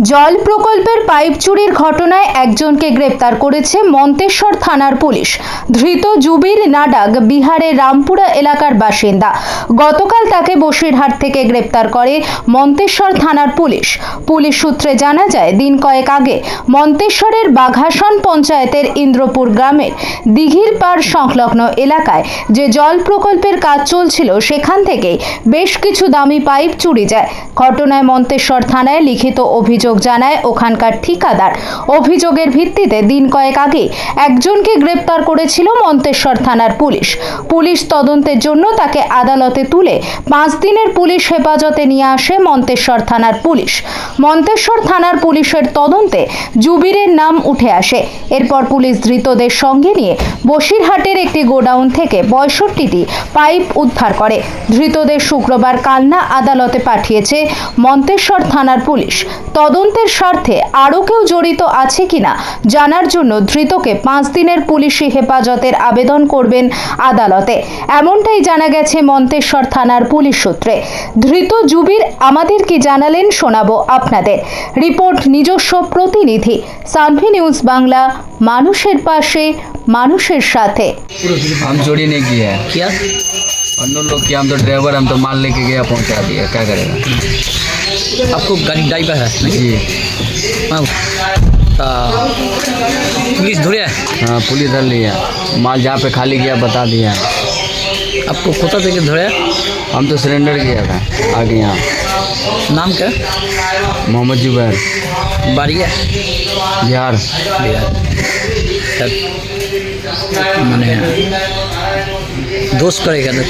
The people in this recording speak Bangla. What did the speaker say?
জল প্রকল্পের পাইপ চুরির ঘটনায় একজনকে গ্রেপ্তার করেছে মন্তেশ্বর থানার পুলিশ। ধৃত জুবির নাডাগ বিহারের রামপুরা এলাকার বাসিন্দা। গতকাল তাকে বসিরহাট থেকে গ্রেপ্তার করে মন্তেশ্বর থানার পুলিশ। পুলিশ সূত্রে জানা যায়, দিন কয়েক আগে মন্তেশ্বরের বাঘাসন পঞ্চায়েতের ইন্দ্রপুর গ্রামের দিঘির পাড় সংলগ্ন এলাকায় যে জল প্রকল্পের কাজ চলছিল, সেখান থেকে বেশ কিছু দামি পাইপ চুরি যায়। ঘটনায় মন্তেশ্বর থানায় লিখিত অভিযোগ জানায় ওখানকার ঠিকাদার। অভিযোগের ভিত্তিতে দিন কয়েক আগে একজনকে গ্রেপ্তার করেছিল মন্তেশ্বর থানার পুলিশ। পুলিশ তদন্তের জন্য তাকে আদালতে তুলে পাঁচ দিনের পুলিশ হেফাজতে নিয়ে আসে মন্তেশ্বর থানার পুলিশ। মন্তেশ্বর থানার পুলিশের তদন্তে জুবিরের নাম উঠে আসে। এরপর পুলিশ ধৃতদের সঙ্গে নিয়ে বসিরহাটের একটি গোডাউন থেকে পঁয়ষট্টিটি পাইপ উদ্ধার করে। ধৃতদের শুক্রবার কালনা আদালতে পাঠিয়েছে মন্তেশ্বর থানার পুলিশ। তদন্তের স্বার্থে আরও কেউ জড়িত আছে কিনা জানার জন্য ধৃতকে পাঁচ দিনের পুলিশি হেফাজতের আবেদন করবেন আদালতে এমনটাই জানা গেছে মন্তেশ্বর থানার পুলিশ সূত্রে ধৃত জুবির আমাদের কি জানালেন শোনাবো আপনাদের রিপোর্ট নিজস্ব প্রতিনিধি সানভি নিউজ বাংলা মানুষের পাশে মানুষের সাথে हम चोरी नहीं किए हैं क्या अन्य लोग किया हम तो ड्राइवर हम तो माल लेके गया पहुंचा दिया क्या करेगा आपको गाड़ी ड्राइवर है जी। हाँ। पुलिस धुरे हाँ? पुलिस धर लिया माल जहाँ पे खाली किया बता दिया। आपको कोता देखिए धोया हम तो सिलेंडर किया था आगे यहाँ। नाम क्या? मोहम्मद जुबैर। बारिया बिहार। बिहार। मैंने दोस्त करेगा ना